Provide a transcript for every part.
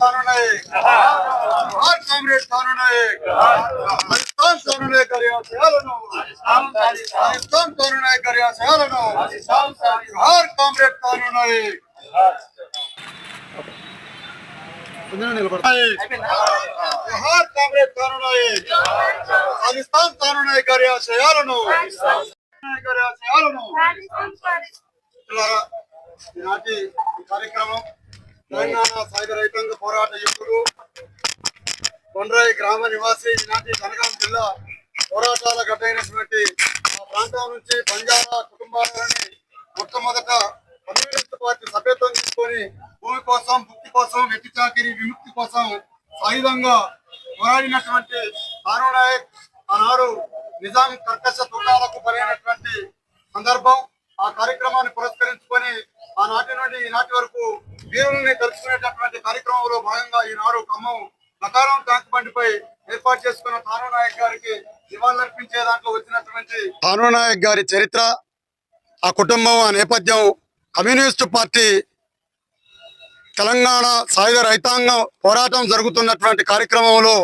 कानून नायक हर कामरेड कानून नायक राजस्थान कानून नायक करिया से हलनो राजस्थान कानून नायक करिया से हलनो हर कामरेड कानून नायक हर कामरेड कानून नायक राजस्थान कानून नायक करिया से हलनो करिया से हलनो మిత్రులారా, ఈనాటి ఈ కార్యక్రమం తెలంగాణ సాయుధ రైతాంగ పోరాట యువకుడు కొండ్రాయి గ్రామ నివాసి ఈనాటి జనగాం జిల్లా పోరాటాల గడ్డైనటువంటి ఆ ప్రాంతం నుంచి బంజారా కుటుంబాలని మొట్టమొదట కమ్యూనిస్ట్ పార్టీ సభ్యత్వం తీసుకొని భూమి కోసం భుక్తి కోసం వెట్టి చాకిరి విముక్తి కోసం సాయుధంగా పోరాడినటువంటి తాను నాయక్ ఆనాడు నిజాం కర్కశ తూటాలకు బలైనటువంటి సందర్భం. ఆ కార్యక్రమాన్ని పురస్కరించుకొని ఆనాటి నుండి ఈనాటి వరకు వీరుల్ని తలుచుకునేటటువంటి కార్యక్రమంలో భాగంగా ఈనాడు ఖమ్మం ప్రకారం ట్యాంక్ బండిపై ఏర్పాటు చేసుకున్న తాను నాయక్ గారికి నివాళులర్పించే దాంట్లో వచ్చినటువంటి తాను నాయక్ గారి చరిత్ర ఆ కుటుంబం ఆ నేపథ్యం కమ్యూనిస్టు పార్టీ తెలంగాణ సాయుధ రైతాంగం పోరాటం జరుగుతున్నటువంటి కార్యక్రమంలో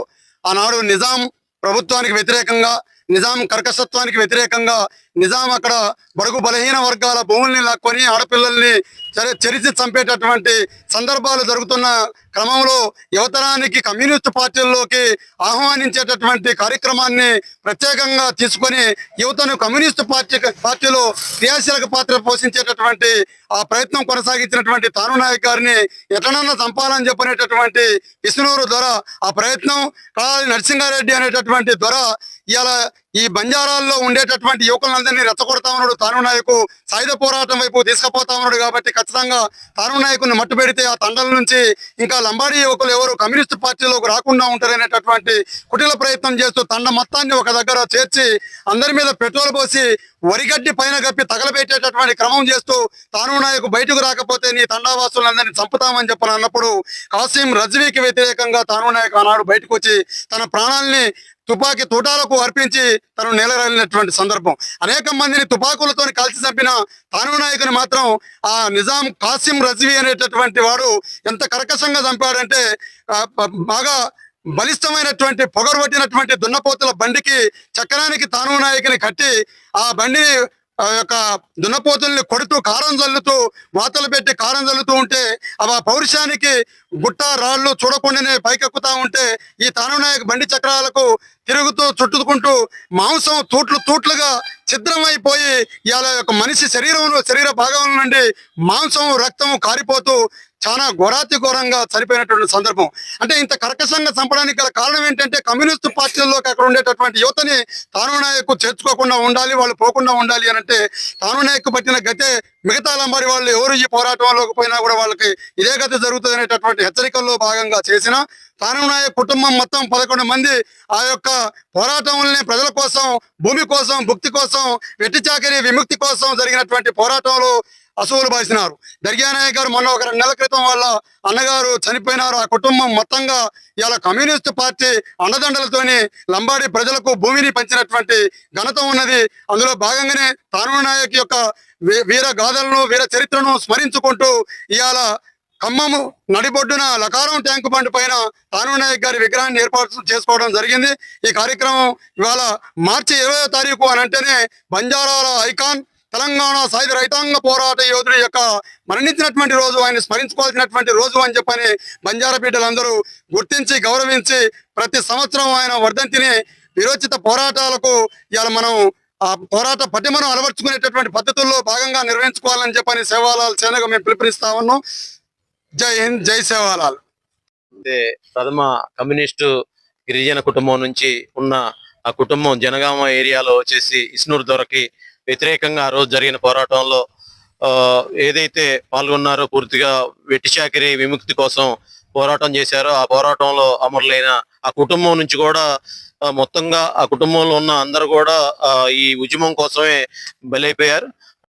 ఆనాడు నిజాం ప్రభుత్వానికి వ్యతిరేకంగా నిజాం కర్కశత్వానికి వ్యతిరేకంగా నిజాం అక్కడ బడుగు బలహీన వర్గాల భూముల్ని లాక్కొని ఆడపిల్లల్ని చరి చంపేటటువంటి సందర్భాలు జరుగుతున్న క్రమంలో యువతరానికి కమ్యూనిస్టు పార్టీల్లోకి ఆహ్వానించేటటువంటి కార్యక్రమాన్ని ప్రత్యేకంగా తీసుకొని యువతను కమ్యూనిస్టు పార్టీ పార్టీలో క్రియాశీలక పాత్ర పోషించేటటువంటి ఆ ప్రయత్నం కొనసాగించినటువంటి తాను నాయక్ గారిని ఎట్లనన్నా చంపాలని చెప్పనేటటువంటి విష్ణునూరు ద్వారా ఆ ప్రయత్నం కాళాది నరసింహారెడ్డి అనేటటువంటి ద్వారా ఇలా ఈ బంజారాల్లో ఉండేటటువంటి యువకులందరినీ రెచ్చగొడతా ఉన్నాడు తాను నాయకు. సాయుధ పోరాటం వైపు తీసుకుపోతా ఉన్నాడు కాబట్టి ఖచ్చితంగా తాను నాయకుని మట్టు పెడితే ఆ తండల నుంచి ఇంకా లంబాడీ యువకులు ఎవరు కమ్యూనిస్ట్ పార్టీలోకి రాకుండా ఉంటారనేటటువంటి కుటిల ప్రయత్నం చేస్తూ తండ మొత్తాన్ని ఒక దగ్గర చేర్చి అందరి మీద పెట్రోల్ పోసి వరిగడ్డి పైన కప్పి తగలబెట్టేటటువంటి క్రమం చేస్తూ తాను నాయకు బయటకు రాకపోతే నీ తండావాసులందరినీ చంపుతామని చెప్పని అన్నప్పుడు కాసిం రజ్వీకి వ్యతిరేకంగా తాను నాయకు ఆనాడు బయటకు వచ్చి తన ప్రాణాల్ని తుపాకీ తూటాలకు అర్పించి తను నేలరాలినటువంటి సందర్భం. అనేక మందిని తుపాకులతో కలిసి చంపిన తాను నాయకుని మాత్రం ఆ నిజాం కాసిం రజ్వీ అనేటటువంటి వాడు ఎంత కర్కశంగా చంపాడంటే బాగా బలిష్టమైనటువంటి పొగరు పట్టినటువంటి దున్నపోతుల బండికి చక్రానికి తాను నాయకుని కట్టి ఆ బండిని ఆ యొక్క దున్నపోతుల్ని కొడుతూ కారం చల్లుతూ వాతలు పెట్టి కారం చల్లుతూ ఉంటే అవి ఆ పౌరుషానికి గుట్ట రాళ్ళు చూడకుండానే పైకెక్కుతా ఉంటే ఈ తానునాయక బండి చక్రాలకు తిరుగుతూ చుట్టుకుంటూ మాంసం తూట్లు తూట్లుగా ఛిద్రమైపోయి ఇలా యొక్క మనిషి శరీరంలో శరీర భాగం నుండి మాంసం రక్తం కారిపోతూ చాలా ఘోరాతి ఘోరంగా చనిపోయినటువంటి సందర్భం. అంటే ఇంత కర్కశంగా చంపడానికి గల కారణం ఏంటంటే కమ్యూనిస్ట్ పార్టీల్లోకి అక్కడ ఉండేటటువంటి యువతని తాను నాయకు చేర్చుకోకుండా ఉండాలి వాళ్ళు పోకుండా ఉండాలి అని అంటే తాను నాయకు పట్టిన గతే మిగతా లంబాడి వాళ్ళు ఎవరు ఈ పోరాటంలోకి పోయినా కూడా వాళ్ళకి ఇదే గతి జరుగుతుంది అనేటటువంటి హెచ్చరికల్లో భాగంగా చేసిన తాను నాయక్ కుటుంబం మొత్తం పదకొండు మంది. ఆ యొక్క పోరాటంలోనే ప్రజల కోసం భూమి కోసం భుక్తి కోసం వెట్టి చాకరీ విముక్తి కోసం జరిగినటువంటి పోరాటంలో అసువులు బాసినారు దర్గానాయక్ గారు మొన్న ఒక రెండు నెలల క్రితం వల్ల అన్నగారు చనిపోయినారు. ఆ కుటుంబం మొత్తంగా ఇలా కమ్యూనిస్ట్ పార్టీ అండదండలతోని లంబాడి ప్రజలకు భూమిని పంచినటువంటి ఘనత ఉన్నది. అందులో భాగంగానే తాను నాయక్ యొక్క వీర గాథలను వీర చరిత్రను స్మరించుకుంటూ ఇవాళ ఖమ్మము నడిబొడ్డున లకారం ట్యాంకు బండ్ పైన తాను నాయక్ గారి విగ్రహాన్ని ఏర్పాటు చేసుకోవడం జరిగింది. ఈ కార్యక్రమం ఇవాళ మార్చి ఇరవై తారీఖు అని అంటేనే బంజారాల ఐకాన్ తెలంగాణ సాయుధ రైతాంగ పోరాట యోధుడి యొక్క మరణించినటువంటి రోజు ఆయన స్మరించుకోవాల్సినటువంటి రోజు అని చెప్పని బంజారా బిడ్డలందరూ గుర్తించి గౌరవించి ప్రతి సంవత్సరం ఆయన వర్ధంతిని విరోచిత పోరాటాలకు ఇవాళ మనం ఆ పోరాట పటిమను అలవర్చుకునేటటువంటి పద్ధతుల్లో భాగంగా నిర్వహించుకోవాలని చెప్పని సేవాలాల్ సేనగా మేము పిలుపునిస్తా ఉన్నాం. జై హింద్ జై సేవాలాల్. అయితే ప్రథమ కమ్యూనిస్టు గిరిజన కుటుంబం నుంచి ఉన్న ఆ కుటుంబం జనగామ ఏరియాలో వచ్చేసి ఇస్నూర్ దొరకి వ్యతిరేకంగా ఆ రోజు జరిగిన పోరాటంలో ఆ, ఏదైతే పాల్గొన్నారో పూర్తిగా వెట్టిశాఖరి విముక్తి కోసం పోరాటం చేశారో ఆ పోరాటంలో అమరులైన ఆ కుటుంబం నుంచి కూడా మొత్తంగా ఆ కుటుంబంలో ఉన్న అందరూ కూడా ఈ ఉద్యమం కోసమే బలైపోయారు.